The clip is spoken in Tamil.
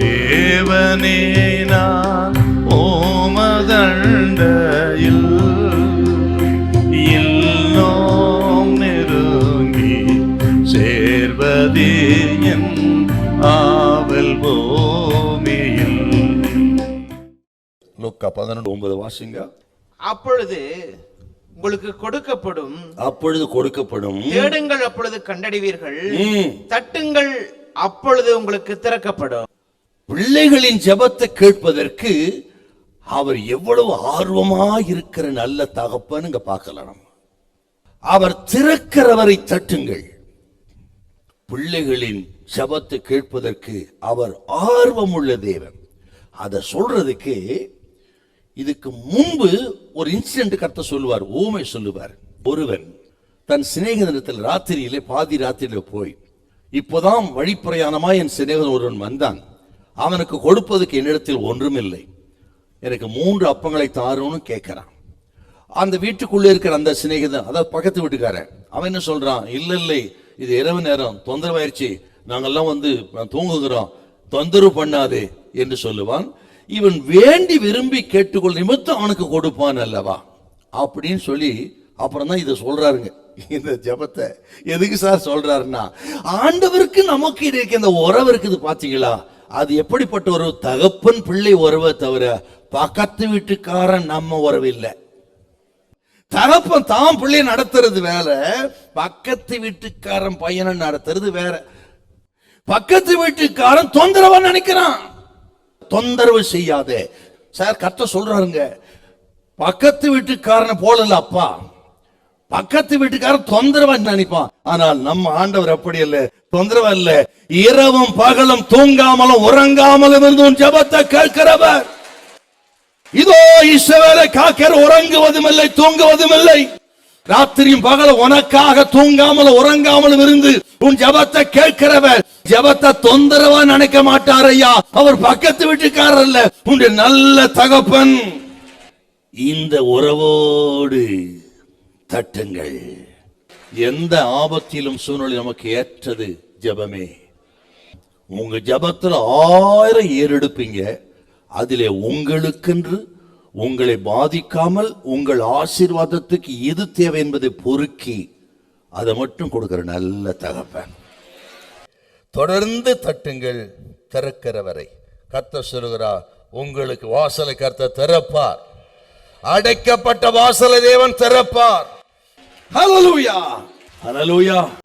தேவனே நான் ஓமதண்டையில் இல்லோம் நெருங்கி சேர்வதே என் ஆவல் பூமியில். லூக்கா பதினொன்று ஒன்பது வாசிங்க. அப்பொழுது உங்களுக்கு கொடுக்கப்படும் அப்பொழுது கொடுக்கப்படும் தேடுங்கள் அப்பொழுது கண்டடைவீர்கள். தட்டுங்கள் அப்பொழுது உங்களுக்கு திறக்கப்படும். பிள்ளைகளின் ஜபத்தை கேட்பதற்கு அவர் எவ்வளவு ஆர்வமா இருக்கிற நல்ல தகப்பன்னு பார்க்கலாம் அவர் திறக்கிறவரை தட்டுங்கள். பிள்ளைகளின் ஜபத்தை கேட்பதற்கு அவர் ஆர்வமுள்ள தேவன். அதை சொல்றதுக்கு இதுக்கு முன்பு ஒரு இன்சிடென்ட் கருத்த சொல்லுவார் ஊமை சொல்லுவார். ஒருவன் தன் சிநேகிதனத்தில் ராத்திரியிலே பாதி ராத்திரியில போய் இப்போதான் வழிப்பிரயாணமா என் சிநேகிதன் ஒருவன் வந்தான். அவனுக்கு கொடுப்பதுக்கு என்னிடத்தில் ஒன்றுமில்லை. எனக்கு மூன்று அப்பங்களை தாருன்னு கேட்குறான். அந்த வீட்டுக்குள்ளே இருக்கிற அந்த சிநேகிதன் அதாவது பக்கத்து வீட்டுக்காரன் அவன் என்ன சொல்றான்? இல்லை இல்லை இது இரவு நேரம் தொந்தரவாயிருச்சு. நாங்கெல்லாம் வந்து தூங்குகிறோம். தொந்தரவு பண்ணாதே என்று சொல்லுவான். இவன் வேண்டி விரும்பி கேட்டுக்கொள் நிமித்தம் அவனுக்கு கொடுப்பான் அல்லவா? அப்படின்னு சொல்லி அப்புறம் தான் இதை சொல்றாருங்க. இந்த ஜெபத்தை எதுக்கு சார் சொல்றாருன்னா ஆண்டவருக்கு நமக்கு இருக்க இந்த உறவு இருக்குது பாத்தீங்களா? அது எப்படிப்பட்ட ஒரு தகப்பன் பிள்ளை உறவை தவிர பக்கத்து வீட்டுக்காரன் நம்ம உறவு இல்லை. தகப்பன் தான் பிள்ளை நடத்துறது வேற பக்கத்து வீட்டுக்காரன் பையனை நடத்துறது வேற. பக்கத்து வீட்டுக்காரன் தொந்தரவா நினைக்கிறான். தொந்தரவு செய்யாதே. சார் கத்த சொல்றாருங்க பக்கத்து வீட்டுக்காரனை போலல அப்பா. பக்கத்து வீட்டுக்காரன் தொந்தரவா நினைப்பான். ஆனால் நம்ம ஆண்டவர் அப்படி இல்ல தொந்தரவா இல்ல இரவும் பகலும் தூங்காமலும் உறங்காமலும் இருந்து உன் கேட்கிறவர். இதோ இஸ்ரவேலை காக்கர் உறங்குவதும் இல்லை தூங்குவதும் இல்லை. ராத்திரியும் பகல உனக்காக தூங்காமல் உறங்காமலும் இருந்து உன் ஜெபத்தை கேட்கிறவர். ஜபத்தை தொந்தரவா நினைக்க மாட்டார் ஐயா. அவர் பக்கத்து வீட்டுக்காரர் அல்ல. உன்னுடைய நல்ல தகப்பன். இந்த உறவோடு தட்டுங்கள். எந்த ஆபத்திலும் சூழ்நிலை நமக்கு ஏற்றது ஜெபமே. உங்க ஜபத்தில் ஆயிரம் ஏறெடுப்பீங்க அதிலே உங்களுக்கென்று உங்களை பாதிக்காமல் உங்கள் ஆசீர்வாதத்துக்கு எது தேவை என்பதை பொறுக்கி அதை மட்டும் கொடுக்கிற நல்ல தகப்பன். தொடர்ந்து தட்டுங்கள் திறக்கிறவரை கத்த சொல்லுகிறார் உங்களுக்கு வாசலை கர்த்த திறப்பார். அடைக்கப்பட்ட வாசலை தேவன் திறப்பார். Hallelujah! Hallelujah!